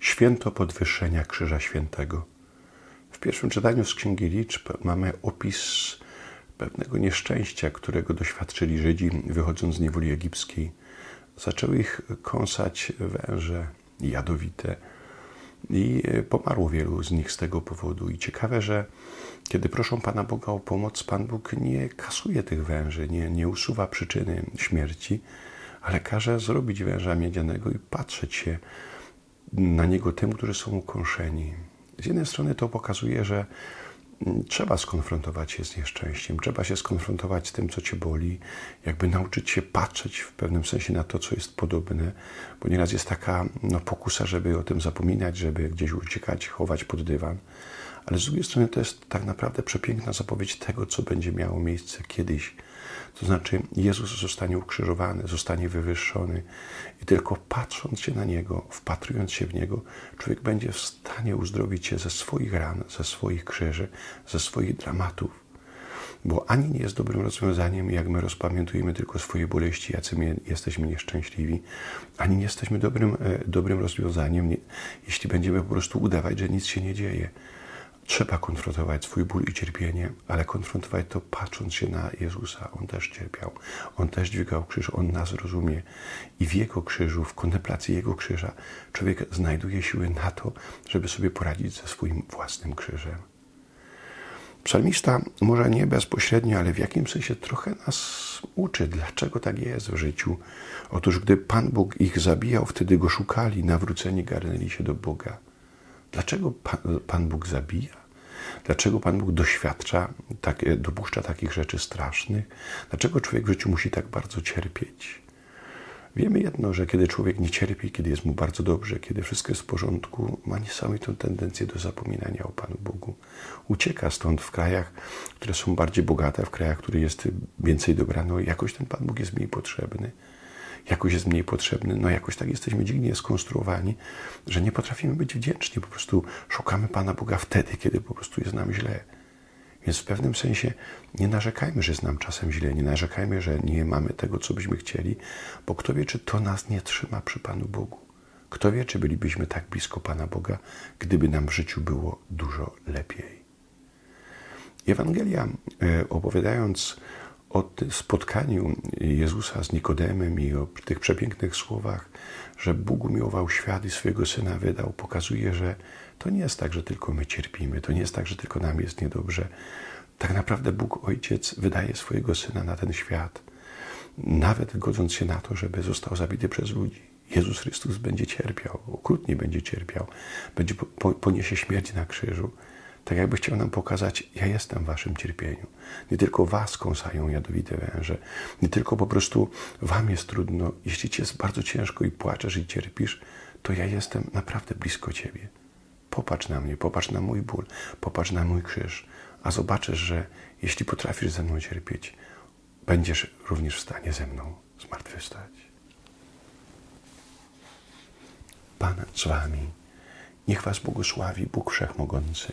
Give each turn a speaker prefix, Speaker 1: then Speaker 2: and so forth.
Speaker 1: Święto podwyższenia Krzyża Świętego. W pierwszym czytaniu z Księgi Liczb mamy opis pewnego nieszczęścia, którego doświadczyli Żydzi wychodząc z niewoli egipskiej. Zaczęły ich kąsać węże jadowite i pomarło wielu z nich z tego powodu. I ciekawe, że kiedy proszą Pana Boga o pomoc, Pan Bóg nie kasuje tych węży, nie, nie usuwa przyczyny śmierci, ale każe zrobić węża miedzianego i patrzeć się na niego tym, którzy są ukąszeni. Z jednej strony to pokazuje, że mm, trzeba skonfrontować się z nieszczęściem, trzeba się skonfrontować z tym, co cię boli, jakby nauczyć się patrzeć w pewnym sensie na to, co jest podobne, bo nieraz jest taka no, pokusa, żeby o tym zapominać, żeby gdzieś uciekać, chować pod dywan. Ale z drugiej strony to jest tak naprawdę przepiękna zapowiedź tego, co będzie miało miejsce kiedyś. To znaczy, Jezus zostanie ukrzyżowany, zostanie wywyższony, i tylko patrząc się na Niego, wpatrując się w Niego, człowiek będzie w stanie uzdrowić się ze swoich ran, ze swoich krzyży, ze swoich dramatów. Bo ani nie jest dobrym rozwiązaniem, jak my rozpamiętujemy tylko swoje boleści, jacy my jesteśmy nieszczęśliwi, ani nie jesteśmy dobrym, e, dobrym rozwiązaniem, nie, jeśli będziemy po prostu udawać, że nic się nie dzieje. Trzeba konfrontować swój ból i cierpienie, ale konfrontować to patrząc się na Jezusa. On też cierpiał, On też dźwigał krzyż, On nas rozumie. I w Jego krzyżu, w kontemplacji Jego krzyża, człowiek znajduje siły na to, żeby sobie poradzić ze swoim własnym krzyżem. Psalmista może nie bezpośrednio, ale w jakimś sensie trochę nas uczy, dlaczego tak jest w życiu. Otóż gdy Pan Bóg ich zabijał, wtedy Go szukali, nawróceni garnęli się do Boga. Dlaczego Pan, Bóg zabija? Dlaczego Pan Bóg doświadcza, tak, dopuszcza takich rzeczy strasznych? Dlaczego człowiek w życiu musi tak bardzo cierpieć? Wiemy jedno, że kiedy człowiek nie cierpi, kiedy jest mu bardzo dobrze, kiedy wszystko jest w porządku, ma niesamowitą tendencję do zapominania o Panu Bogu. Ucieka stąd w krajach, które są bardziej bogate, w krajach, które jest więcej dobra, no jakoś ten Pan Bóg jest mniej potrzebny jakoś jest mniej potrzebny. No jakoś tak jesteśmy dziwnie skonstruowani, że nie potrafimy być wdzięczni. Po prostu szukamy Pana Boga wtedy, kiedy po prostu jest nam źle. Więc w pewnym sensie nie narzekajmy, że jest nam czasem źle, nie narzekajmy, że nie mamy tego, co byśmy chcieli, bo kto wie, czy to nas nie trzyma przy Panu Bogu. Kto wie, czy bylibyśmy tak blisko Pana Boga, gdyby nam w życiu było dużo lepiej. Ewangelia, e, opowiadając o spotkaniu Jezusa z Nikodemem i o tych przepięknych słowach, że Bóg umiłował świat i swojego Syna wydał, pokazuje, że to nie jest tak, że tylko my cierpimy, to nie jest tak, że tylko nam jest niedobrze. Tak naprawdę Bóg Ojciec wydaje swojego Syna na ten świat, nawet godząc się na to, żeby został zabity przez ludzi. Jezus Chrystus będzie cierpiał, okrutnie będzie cierpiał, będzie poniesie śmierć na krzyżu tak jakby chciał nam pokazać, ja jestem w waszym cierpieniu. Nie tylko was kąsają jadowite węże, nie tylko po prostu wam jest trudno. Jeśli ci jest bardzo ciężko i płaczesz i cierpisz, to ja jestem naprawdę blisko ciebie. Popatrz na mnie, popatrz na mój ból, popatrz na mój krzyż, a zobaczysz, że jeśli potrafisz ze mną cierpieć, będziesz również w stanie ze mną zmartwychwstać. Pan z wami. Niech was błogosławi Bóg Wszechmogący,